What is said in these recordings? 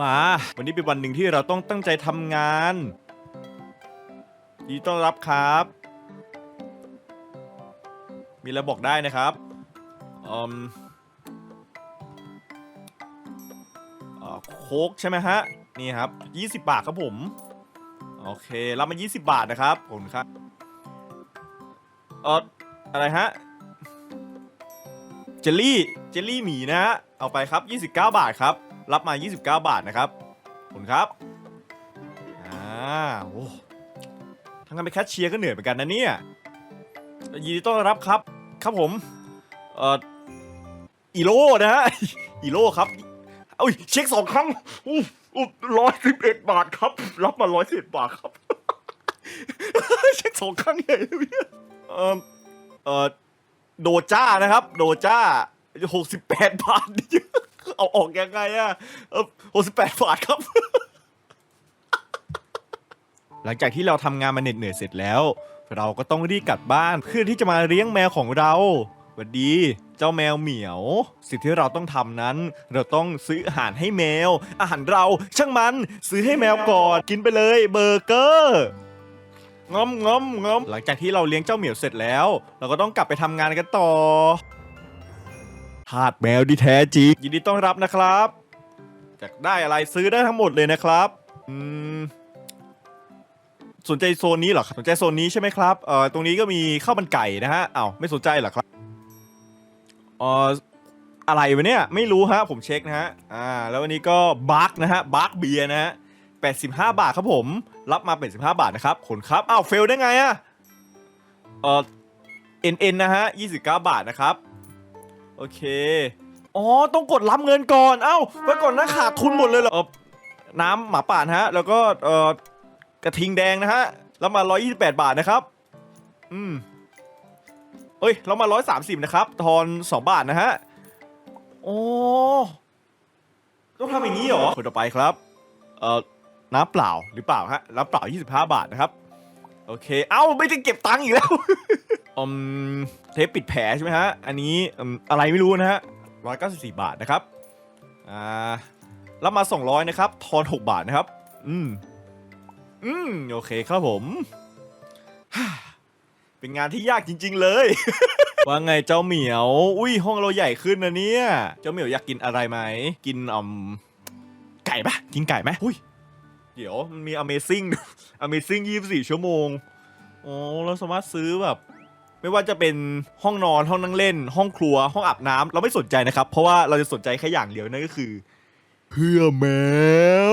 มา วันนี้เป็นวันหนึ่งที่เราต้องตั้งใจทำงานยินดีต้อนรับครับ มีอะไรบอกได้นะครับอืมอ่าโค้กใช่ไหมฮะ นี่ครับ 20 บาทครับผม โอเค รับมา 20 บาทนะครับขอบคุณครับเอออะไรฮะ เจลลี่ เจลลี่หมีนะฮะ เอาไปครับ 29 บาทครับ รับมา 29 บาทนะครับคุณครับอ่าโอ้ทำงานเป็นแคชเชียร์ก็เหนื่อยเหมือนกันนะเนี่ยยินดีต้อนรับครับครับผมเอ่ออีโร่นะฮะอีโร่ครับเอ้ยเช็คสองครั้งอู้อู้ร้อยสิบเอ็ดบาทครับ รับมาร้อยสิบบาทครับเช็คสองครั้งใหญ่เลยเอ่อเอ่อโดจ้านะครับ โดจ้าหกสิบแปดบาทนี่ เอาออกยังไงอะเออหกสิบแปดบาทครับ หลังจากที่เราทำงานมาเหน็ดเหนื่อยเสร็จแล้ว เราก็ต้องรีบกลับบ้านเพื่อที่จะมาเลี้ยงแมวของเราสวัสดี เจ้าแมวเหมียว สิ่งที่เราต้องทำนั้น เราต้องซื้ออาหารให้แมว อาหารเราช่างมัน ซื้อให้แมวก่อนกินไปเลยเบอร์เกอร์งอมงอมงอมหลังจากที่เราเลี้ยงเจ้าเหมียวเสร็จแล้ว เราก็ต้องกลับไปทำงานกันต่อ ทาสแมวที่แท้จริงยินดีต้อนรับนะครับอยากได้อะไรซื้อได้ทั้งหมดเลยนะครับอืมสนใจโซนนี้เหรอครับสนใจโซนนี้ใช่ไหมครับเอ่อตรงนี้ก็มีข้าวมันไก่นะฮะอ้าวไม่สนใจเหรอครับเอ่ออะไรวะเนี่ยไม่รู้ฮะผมเช็คนะฮะอ่าแล้ววันนี้ก็บาร์กนะฮะบาร์กเบียร์นะฮะ85 บาทครับผม รับมา 85 บาทนะครับขนครับอ้าวเฟลได้ไงอะเอ่อ NN นะฮะ29 บาทนะครับ โอเค อ๋อ ต้องกดรับเงินก่อน เอ้าไว้ก่อนนะขาดทุนหมดเลยเหรอเอ่อน้ำหมาป่านะฮะ แล้วก็เอ่อกระทิงแดงนะฮะรับมา 128 บาทนะครับ อืม เอ้ย เรามา 130 นะครับ ทอน 2 บาทนะฮะ โอ้ต้องทำอย่างนี้เหรอ คนต่อไปครับ เอ่อ น้ำเปล่าหรือเปล่าฮะ น้ำเปล่า 25 บาทนะครับ โอเค เอ้า ไม่ได้เก็บตังค์อีกแล้ว อืมเทปปิดแผลใช่ไหมฮะ อันนี้อืมอะไรไม่รู้นะฮะ194บาทนะครับ อ่า รับมา200นะครับ ทอน6บาทนะครับ อืม อืม โอเคครับผม เป็นงานที่ยากจริง ๆ เลย ว่าไงเจ้าเหมียว อุ้ยห้องเราใหญ่ขึ้นนะเนี่ย เจ้าเหมียวอยากกินอะไรไหม กินอืมไก่ปะกินไก่ไหมอุ้ย เดี๋ยวมันมี Amazing Amazing 24 ชั่วโมง อ๋อ เราสามารถซื้อแบบ ไม่ว่าจะเป็นห้องนอนห้องนั่งเล่น ห้องครัวห้องอาบน้ำเราไม่สนใจนะครับ เพราะว่าเราจะสนใจแค่อย่างเดียวนั่นก็คือ เพื่อแม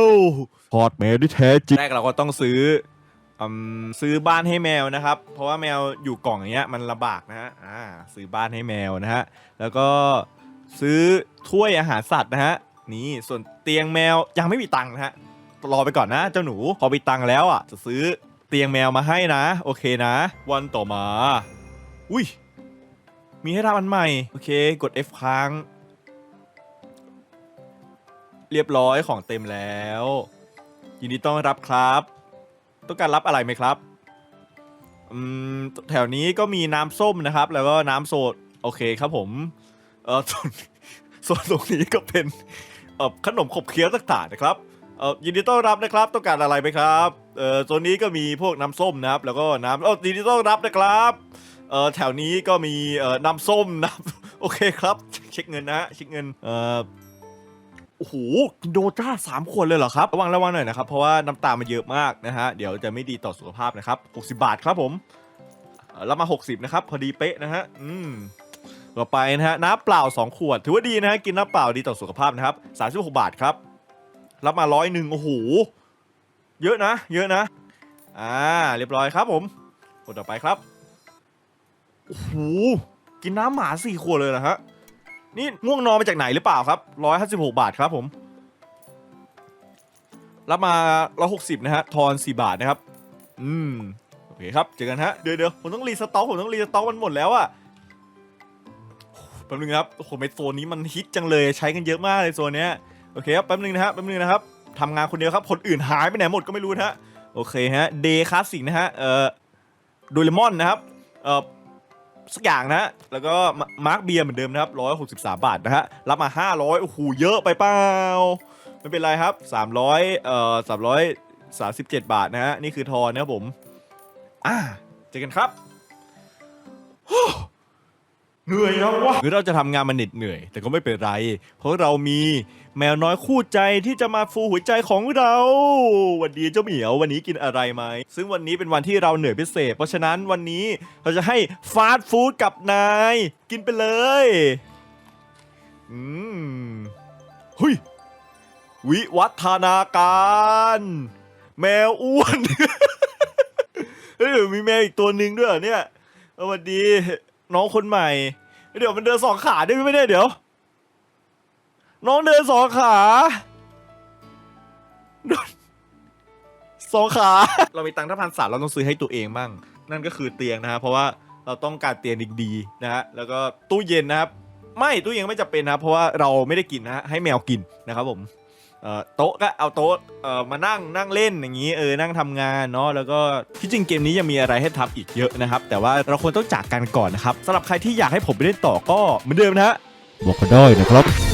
วพอดแมวที่แท้จริงแรกเราก็ต้องซื้ออืมซื้อบ้านให้แมวนะครับ เพราะว่าแมวอยู่กล่องอย่างเงี้ยมันลำบากนะฮะอ่าซื้อบ้านให้แมวนะฮะแล้วก็ซื้อถ้วยอาหารสัตว์นะฮะนี่ส่วนเตียงแมวยังไม่มีตังค์นะฮะรอไปก่อนนะเจ้าหนูพอมีตังค์แล้วอะจะซื้อเตียงแมวมาให้นะ โอเคนะ วันต่อมา อุ้ย มีให้ทำอันใหม่ โอเค กด F ค้าง เรียบร้อยของเต็มแล้ว ยินดีต้อนรับครับ ต้องการรับอะไรไหมครับ อืม แถวนี้ก็มีน้ำส้มนะครับ แล้วก็น้ำโซด โอเคครับผม เออส่วนส่วนตรงนี้ก็เป็นเออขนมขบเคี้ยวต่างๆนะครับเออยินดีต้อนรับนะครับ ต้องการอะไรไหมครับ เออโซนนี้ก็มีพวกน้ำส้มนะครับ แล้วก็น้ำเออยินดีต้อนรับนะครับ เออแถวนี้ก็มีเออน้ำส้มน้ำโอเคครับ เช็คเงินนะฮะเช็คเงินเออโอ้โหโดจ้าสามขวดเลยเหรอครับ ระวังระวังหน่อยนะครับ เพราะว่าน้ำตาลมันเยอะมากนะฮะ เดี๋ยวจะไม่ดีต่อสุขภาพนะครับ 60 บาทครับผมเรับมา 60 นะครับ พอดีเป๊ะนะฮะ อืมต่อไปนะฮะ น้ำเปล่า 2 ขวด ถือว่าดีนะฮะ กินน้ำเปล่าดีต่อสุขภาพนะครับ36บาทครับ รับมาร้อยหนึ่งโอ้โห เยอะนะ เยอะนะ อ่า เรียบร้อยครับผมคนต่อไปครับ โอ้โหกินน้ำหมาสี่ขวดเลยนะฮะนี่ง่วงนอนมาจากไหนหรือเปล่าครับร้อยห้าสิบหกบาทครับผมรับมาร้อยหกสิบนะฮะทอนสี่บาทนะครับ อืมโอเคครับเจอกันฮะเดี๋ยวเดี๋ยวผมต้องรีสต็อกผมต้องรีสต็อกมันหมดแล้วอะแป๊บนึงครับโอ้โหในโซนนี้มันฮิตจังเลยใช้กันเยอะมากเลยโซนเนี้ยโอเคครับแป๊บนึงนะฮะแป๊บนึงนะครับทำงานคนเดียวครับคนอื่นหายไปไหนหมดก็ไม่รู้นะฮะโอเคฮะเดย์คลาสสิกนะฮะเอ่อโดเรมอนนะครับเอ่อ สักอย่างนะฮะแล้วก็มาร์กเบียร์เหมือนเดิมนะครับ163บาทนะฮะรับมา500โอ้โหเยอะไปเปล่าไม่เป็นไรครับ300เอ่อ337บาทนะฮะนี่คือทอนนะครับผม อ่าเจอกันครับ เหนื่อยนะววะหรือเราจะทำงานมันเหน็ดเหนื่อย แต่ก็ไม่เป็นไร เพราะเรามีแมวน้อยคู่ใจที่จะมาฟูหัวใจของเราวันดีเจ้าเหมียววันนี้กินอะไรไหมซึ่งวันนี้เป็นวันที่เราเหนื่อยพิเศษ เพราะฉะนั้นวันนี้เราจะให้ฟาสต์ฟู้ดกับนาย กินไปเลยอืมเฮ้ยวิวัฒนาการ แมวอ้วน เฮ้ยมีแมวอีกตัวหนึ่งด้วยเหรอเนี่ยสวัสดี น้องคนใหม่ เดี๋ยวมันเดินสองขาได้ไหมเนี่ยเดี๋ยว น้องเดินสองขาสองขา เรามีตังค์ถ้าพันสามเราต้องซื้อให้ตัวเองบ้าง นั่นก็คือเตียงนะฮะเพราะว่าเราต้องการเตียงดีๆนะฮะแล้วก็ตู้เย็นนะครับ ไม่ตู้เย็นไม่จำเป็นนะครับเพราะว่าเราไม่ได้กินนะฮะให้แมวกินนะครับผม เอ่อโต๊ะก็เอาโต๊ะเอ่อมานั่งนั่งเล่นอย่างนี้เออนั่งทำงานเนาะแล้วก็ที่จริงเกมนี้ยังมีอะไรให้ทำอีกเยอะนะครับ แต่ว่าเราควรต้องจากกันก่อนนะครับสำหรับใครที่อยากให้ผมไปเล่นต่อก็เหมือนเดิมนะฮะบอกกันได้นะครับ